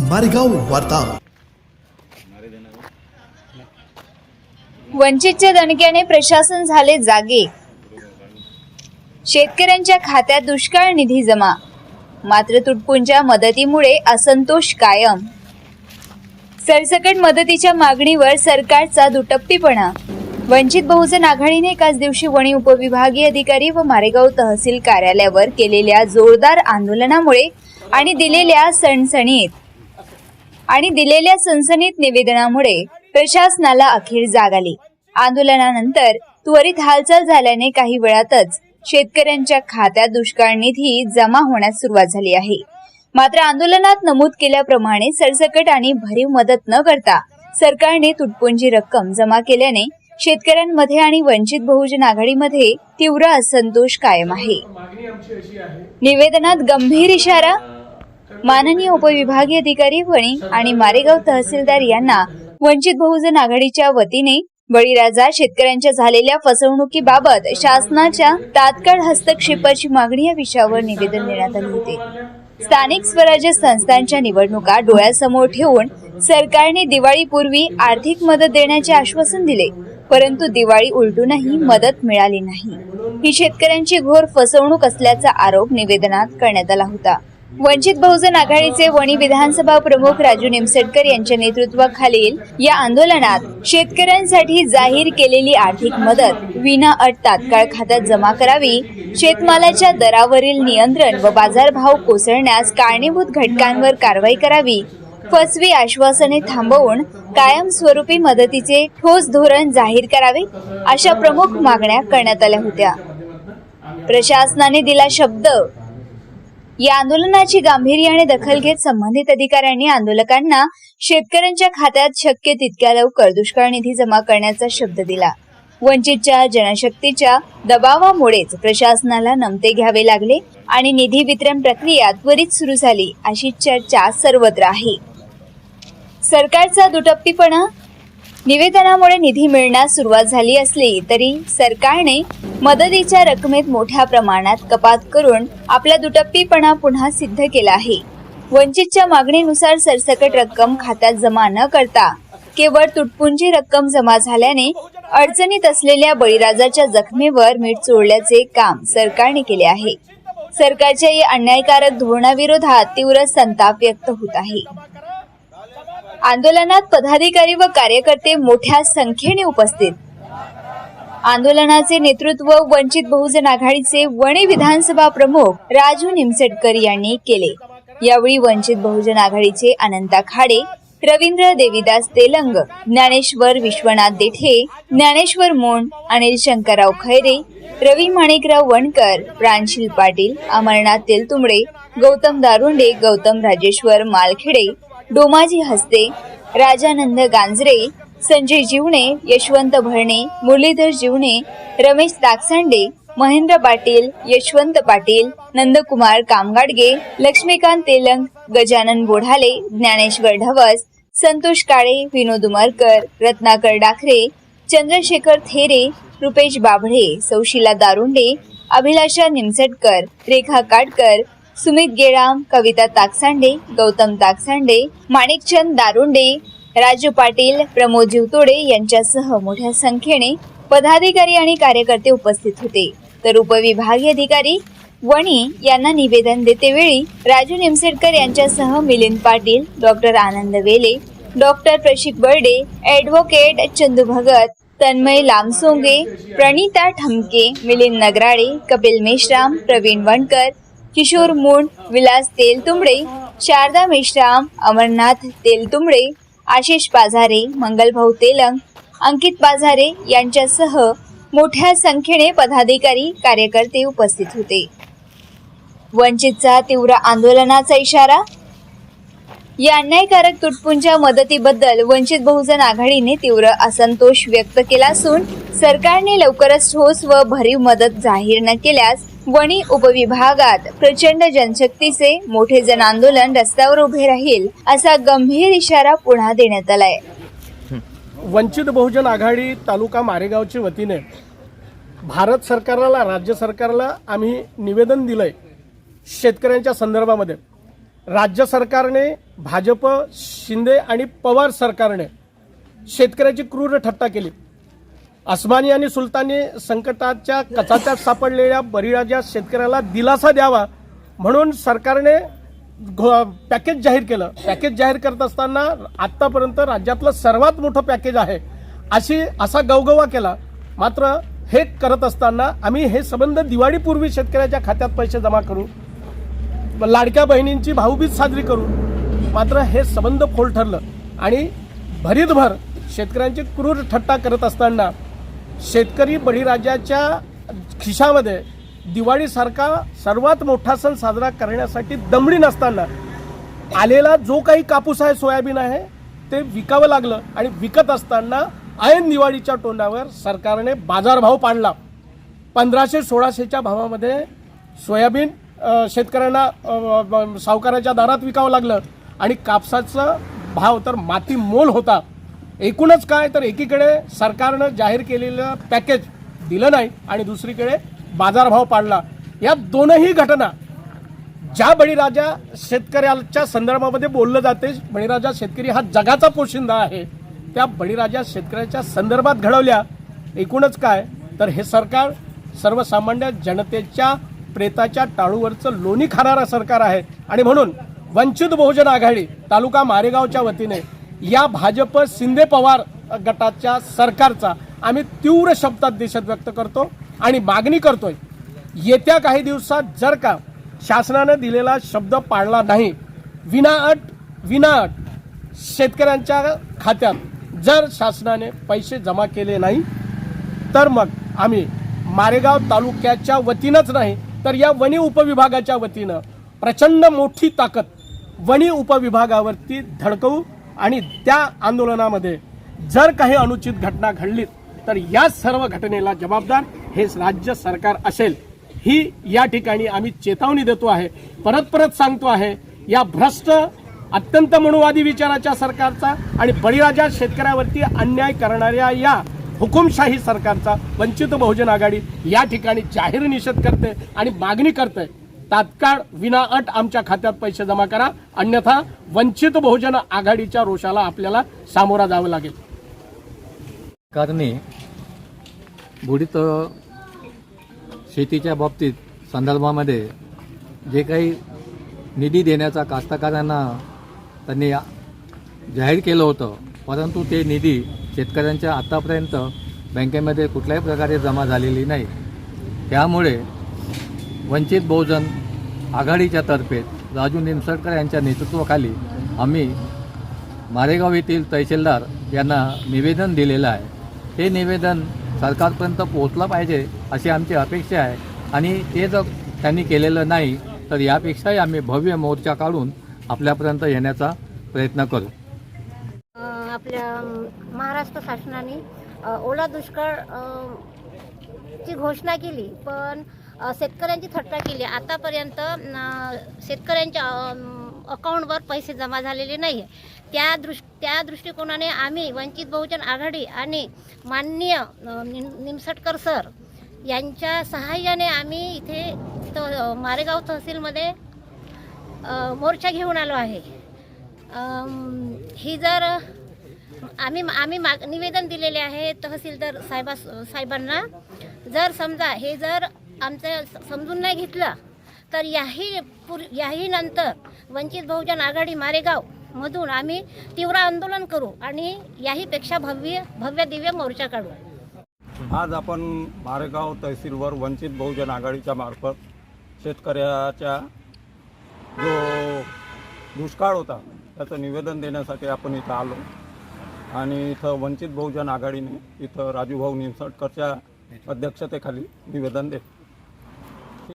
मारेगाव वार्ता. वंचितच्या दणक्याने प्रशासन झाले जागे. शेतकऱ्यांच्या खात्यात दुष्काळ निधी जमा. मात्र तुटपुंच्या मदतीमुळे असंतोष कायम. सरसकट मदतीच्या मागणीवर सरकारचा दुटप्पीपणा. वंचित बहुजन आघाडीने एकाच दिवशी वणी उपविभागीय अधिकारी व मारेगाव तहसील कार्यालयावर केलेल्या जोरदार आंदोलनामुळे आणि दिलेल्या सणसणीत आणि दिलेल्या सनसनीत निवेदनामुळे प्रशासनाला अखेर जाग आली. आंदोलनानंतर त्वरित हालचाल झाल्याने काही वेळातच शेतकऱ्यांच्या खात्यात दुष्काळ निधी जमा होण्यास सुरुवात झाली आहे. मात्र आंदोलनात नमूद केल्याप्रमाणे सरसकट आणि भरीव मदत न करता सरकारने तुटपुंजी रक्कम जमा केल्याने शेतकऱ्यांमध्ये आणि वंचित बहुजन आघाडीमध्ये तीव्र असंतोष कायम आहे. निवेदनात गंभीर इशारा माननीय उपविभागीय अधिकारी वणी आणि मारेगाव तहसीलदार यांना वंचित बहुजन आघाडीच्या वतीने बळीराजा शेतकऱ्यांच्या झालेल्या फसवणुकीबाबत शासनाच्या तात्काळ हस्तक्षेपाची मागणी या विषयावर निवेदन देण्यात आले होते. स्थानिक स्वराज्य संस्थांच्या निवडणुका डोळ्यासमोर ठेवून सरकारने दिवाळीपूर्वी आर्थिक मदत देण्याचे आश्वासन दिले परंतु दिवाळी उलटूनही मदत मिळाली नाही. ही शेतकऱ्यांची घोर फसवणूक असल्याचा आरोप निवेदनात करण्यात आला होता. वंचित बहुजन आघाडीचे वणी विधानसभा प्रमुख राजू निमसडकर यांच्या नेतृत्वाखालील या आंदोलनात शेतकऱ्यांसाठी जाहीर केलेली आर्थिक मदत विना अट तात्काळ खात्यात जमा करावी शेतमालाच्या दरावरील नियंत्रण व बाजारभाव कोसळण्यास कारणीभूत घटकांवर कारवाई करावी फसवी आश्वासने थांबवून कायमस्वरूपी मदतीचे ठोस धोरण जाहीर करावे अशा प्रमुख मागण्या करण्यात आल्या होत्या. प्रशासनाने दिला शब्द या आंदोलनाची गांभीर्याने दखल घेत संबंधित अधिकाऱ्यांनी आंदोलकांना शेतकऱ्यांच्या खात्यात शक्य तितक्या लवकर दुष्काळ निधी जमा करण्याचा शब्द दिला. वंचितच्या जनशक्तीच्या दबावामुळेच प्रशासनाला नमते घ्यावे लागले आणि निधी वितरण प्रक्रिया त्वरित सुरू झाली अशी चर्चा सर्वत्र आहे. सरकारचा दुटप्पीपणा निवेदनामुळे निधी मिळण्यास सुरुवात झाली असली तरी सरकारने मदतीच्या रकमेत मोठ्या प्रमाणात कपात करून आपला दुटप्पीपणा पुन्हा सिद्ध केला आहे. वंचितच्या मागणीनुसार सरसकट रक्कम खात्यात जमा न करता केवळ तुटपुंजी रक्कम जमा झाल्याने अडचणीत असलेल्या बळीराजाच्या जखमेवर मीठ चोळल्याचे काम सरकारने केले आहे. सरकारच्या या अन्यायकारक धोरणाविरोधात तीव्र संताप व्यक्त होत आहे. आंदोलनात पदाधिकारी व कार्यकर्ते मोठ्या संख्येने उपस्थित. आंदोलनाचे नेतृत्व वंचित बहुजन आघाडीचे वणी विधानसभा प्रमुख राजू निमसेटकर यांनी केले. यावेळी वंचित बहुजन आघाडीचे अनंता खाडे रवींद्र देवीदास तेलंग ज्ञानेश्वर विश्वनाथ देठे ज्ञानेश्वर मोंड अनिल शंकरराव खैरे रवी माणिकराव वणकर प्रांशील पाटील अमरनाथ तेलतुंबडे गौतम दारुंडे गौतम राजेश्वर मालखेडे डोमाजी हस्ते राजानंद गांजरे संजय जीवणे यशवंत भरणे मुरलीधर जीवणे रमेश ताकसांडे महेंद्र पाटील यशवंत पाटील नंदकुमार कामगाडगे लक्ष्मीकांत तेलंग गजानन बोढाले ज्ञानेश्वर ढवस संतोष काळे विनोद उमरकर रत्नाकर डाखरे चंद्रशेखर थेरे रुपेश बाभळे सौशिला दारुंडे अभिलाषा निमसटकर रेखा काटकर सुमित गेराम कविता ताकसांडे गौतम ताकसांडे माणिकचंद दारुंडे राजू पाटील प्रमोद जिवतोडे यांच्यासह मोठ्या संख्येने पदाधिकारी आणि कार्यकर्ते उपस्थित होते. तर उपविभागीय अधिकारी वणी यांना निवेदन देतेवेळी राजू निमसेडकर यांच्यासह Milind Patil doctor Anand Vele doctor Prashik Barde advocate Chandu Bhagat Tanmay Lamsonge Pranita Thamke Milind Nagrale Kapil Meshram Pravin Wankar Kishor Mund Vilas Teltumbde Sharda Meshram Amarnath Teltumbde Ashish Pazare मंगलभाऊ Telang अंकित पाझारे यांच्यासह मोठ्या संख्येने पदाधिकारी कार्यकर्ते उपस्थित होते. वंचितचा तीव्र आंदोलनाचा इशारा? या अन्यायकारक तुटपुंच्या मदतीबद्दल वंचित बहुजन आघाडीने तीव्र असंतोष व्यक्त केला असून सरकारने लवकरच ठोस व भरीव मदत जाहीर न केल्यास वणी उपविभागात प्रचंड जनशक्तीचे मोठे जन आंदोलन रस्त्यावर उभे राहील असा गंभीर इशारा पुन्हा देण्यात आलाय. वंचित बहुजन आघाडी तालुका मारेगावच्या वतीने भारत सरकारला राज्य सरकारला आम्ही निवेदन दिलंय शेतकऱ्यांच्या संदर्भामध्ये. राज्य सरकारने भाजप शिंदे आणि पवार सरकारने शेतकऱ्याची क्रूर ठट्टा केली. अस्मानी आणि सुलतानी संकटाच्या कचाच्यात सापडलेल्या बळीराजा शेतकऱ्याला दिलासा द्यावा म्हणून सरकारने घो- पॅकेज जाहीर केलं. पॅकेज जाहीर करत असताना आत्तापर्यंत राज्यातलं सर्वात मोठं पॅकेज आहे अशी असा गवगवा केला. मात्र हे करत असताना आम्ही हे संबंध दिवाळीपूर्वी शेतकऱ्याच्या खात्यात पैसे जमा करू लाडक्या बहिणींची भाऊबीज साजरी करू. मात्र हे संबंध फोल ठरलं आणि भरीतभर शेतकऱ्यांची क्रूर ठट्टा करत असताना शेतकरी बळीराजाच्या खिशामध्ये दिवाळीसारखा सर्वात मोठा सण साजरा करण्यासाठी दमडी नसताना आलेला जो काही कापूस आहे सोयाबीन आहे ते विकावं लागलं आणि विकत असताना ऐन दिवाळीच्या तोंडावर सरकारने बाजारभाव पाडला. पंधराशे सोळाशेच्या भावामध्ये सोयाबीन शेतकऱ्यांना सावकाराच्या दारात विकावं लागलं आणि कापसाचा भाव तर माती मोल होता. एकूणच काय तर एकीकडे सरकारनं जाहीर केलेलं पॅकेज दिलं नाही आणि दुसरीकडे बाजारभाव पाडला. या दोनही घटना ज्या बळीराजा शेतकऱ्याच्या संदर्भामध्ये बोललं जाते बळीराजा शेतकरी हा जगाचा पोशिंदा आहे त्या बळीराजा शेतकऱ्याच्या संदर्भात घडवल्या. एकूणच काय तर हे सरकार सर्वसामान्य जनतेच्या प्रेताच्या टाळूवरचं लोणी खाणारं सरकार आहे. आणि म्हणून वंचित बहुजन आघाडी तालुका मारेगावच्या वतीने या भाजप शिंदे पवार गटाच्या सरकारचा आम्ही तीव्र शब्दात देशात व्यक्त करतो आणि मागणी करतोय येत्या काही दिवसात जर का शासनानं दिलेला शब्द पाळला नाही विनाअट विनाअट शेतकऱ्यांच्या खात्यात जर शासनाने पैसे जमा केले नाही तर मग आम्ही मारेगाव तालुक्याच्या वतीनंच नाही तर या वनी उपविभागाच्या वतीनं प्रचंड मोठी ताकद वनी उपविभागावरती धडकवू आणि त्या आंदोलनामध्ये जर काही अनुचित घटना घडलीत तर या सर्व घटनेला जबाबदार हे राज्य सरकार असेल. ही या ठिकाणी आम्ही चेतावणी देतो आहे परत परत सांगतो आहे या भ्रष्ट अत्यंत मनुवादी विचाराच्या सरकारचा आणि बळीराजा शेतकऱ्यावरती अन्याय करणाऱ्या या हुकुमशाही सरकारचा वंचित बहुजन आघाडी या ठिकाणी जाहीर निषेध करते आणि मागणी करते. तात्काळ विनाअट आमच्या खात्यात पैसे जमा करा. अन्यथा वंचित बहुजन आघाडीच्या रोषाला आपल्याला सामोरा जावं लागेल. सरकारने बुडीत शेतीच्या बाबतीत संदर्भामध्ये जे काही निधी देण्याचा कास्तकारांना त्यांनी जाहीर केलं होतं परंतु ते निधी शेतकऱ्यांच्या आत्तापर्यंत बँकेमध्ये कुठल्याही प्रकारे जमा झालेली नाही. त्यामुळे वंचित बहुजन आघाडीच्या तर्फे राजू निमसडकर यांच्या नेतृत्वाखाली आम्ही मारेगाव येथील तहसीलदार यांना निवेदन दिलेलं आहे. हे निवेदन सरकारपर्यंत पोहोचलं पाहिजे अशी आमची अपेक्षा आहे आणि ते जर त्यांनी केलेलं नाही तर यापेक्षाही आम्ही भव्य मोर्चा काढून आपल्यापर्यंत येण्याचा प्रयत्न करू. आपल्या महाराष्ट्र शासनाने ओला दुष्काळ ची घोषणा केली पण शेतकऱ्यांची थट्टा केली. आतापर्यंत शेतकऱ्यांच्या अकाउंटवर पैसे जमा झालेले नाही त्या दृष् त्या दृष्टिकोनाने आम्ही वंचित बहुजन आघाडी आणि माननीय निम निमसटकर सर यांच्या सहाय्याने आम्ही इथे त मारेगाव तहसीलमध्ये मोर्चा घेऊन आलो आहे. ही जर आम्ही आम्ही माग निवेदन दिलेले आहे तहसीलदार साहेबा साहेबांना जर समजा हे जर आमचं समजून नाही घेतलं तर याही पुर याही नंतर वंचित बहुजन आघाडी मारेगाव मधून आम्ही तीव्र आंदोलन करू आणि याहीपेक्षा भव्य भव्य दिव्य मोर्चा काढू. आज आपण मारेगाव तहसीलवर वंचित बहुजन आघाडीच्या मार्फत शेतकऱ्याच्या जो दुष्काळ होता त्याचं निवेदन देण्यासाठी आपण इथं आलो. आणि इथं वंचित बहुजन आघाडीने इथं राजूभाऊ निमसटकरच्या अध्यक्षतेखाली निवेदन दे